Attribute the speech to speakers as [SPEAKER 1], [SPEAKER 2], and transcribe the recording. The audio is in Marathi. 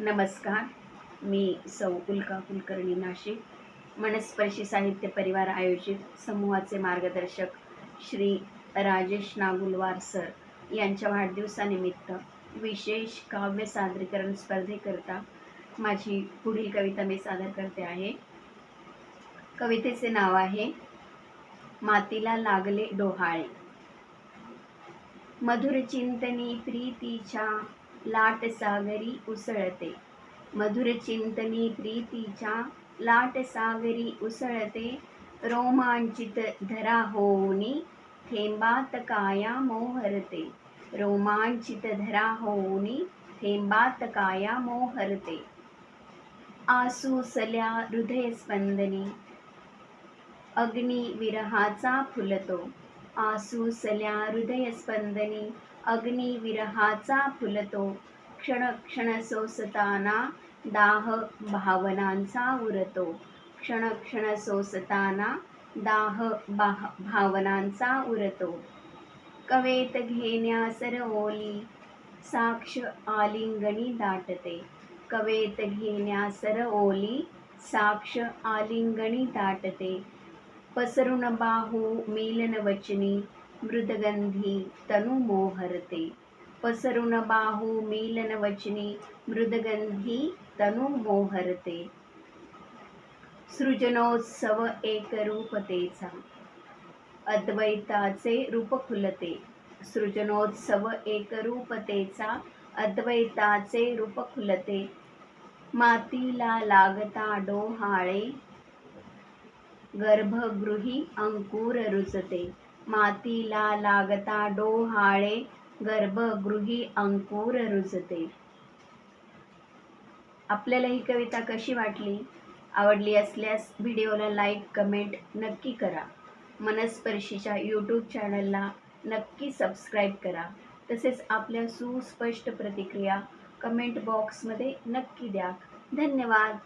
[SPEAKER 1] नमस्कार. मी सौ उल्का कुलकर्णी नाशिक. मनस्पर्शी साहित्य परिवार आयोजित समूहाचे मार्गदर्शक श्री राजेश नागुलवार सर यांच्या वाढदिवसानिमित्त विशेष काव्य सादरीकरण स्पर्धेकरता माझी पुढील कविता मी सादर करते आहे. कवितेचे नाव आहे मातीला लागले डोहाळे. मधुर चिंतनी प्रीतीच्या लाट सागरी उसळते. मधुर चिंतनी प्रीतीच्या लाट सागरी उसळते. रोमांचित धरा होऊनी थेंबात काया मोहरते. रोमांचित धरा होऊनी थेंबात काया मोहरते. आसूसल्या हृदय स्पंदनी अग्नी विरहाचा फुलतो. आसूसल्या हृदय स्पंदनी अग्नी विरहाचा फुलतो. क्षण क्षण सोसताना दाह भावनांचा उरतो. क्षण क्षण सोसताना दाह बाह भावनांचा उरतो. कवेत घेण्या सरओली साक्ष आलिंगणी दाटते. कवेत घेण्या सरओली साक्ष आलिंगणी दाटते. पसरून बाहू मेलन वचनी मृदगंधी तनु मोहरते पसरून बाहू मेलन वचनी मृदगंधी तनु मोहरते सृजनोत्सव एकरूपतेचा। अद्वैताचे रूप खुलते। सृजनोत्सव एकरूपतेचा। अद्वैताचे रूप खुलते। मातीला लागता डोहाळे। गर्भगृही अंकुर रुजते। मातीला लागता डोहाळे गर्भगृही अंकुर रुजते. आपल्याला ही कविता कशी वाटली? आवडली असल्यास व्हिडिओला लाईक कमेंट नक्की करा. मनस्पर्शीच्या यूट्यूब चॅनलला नक्की सबस्क्राईब करा. तसेच आपल्या सुस्पष्ट प्रतिक्रिया कमेंट बॉक्समध्ये नक्की द्या. धन्यवाद!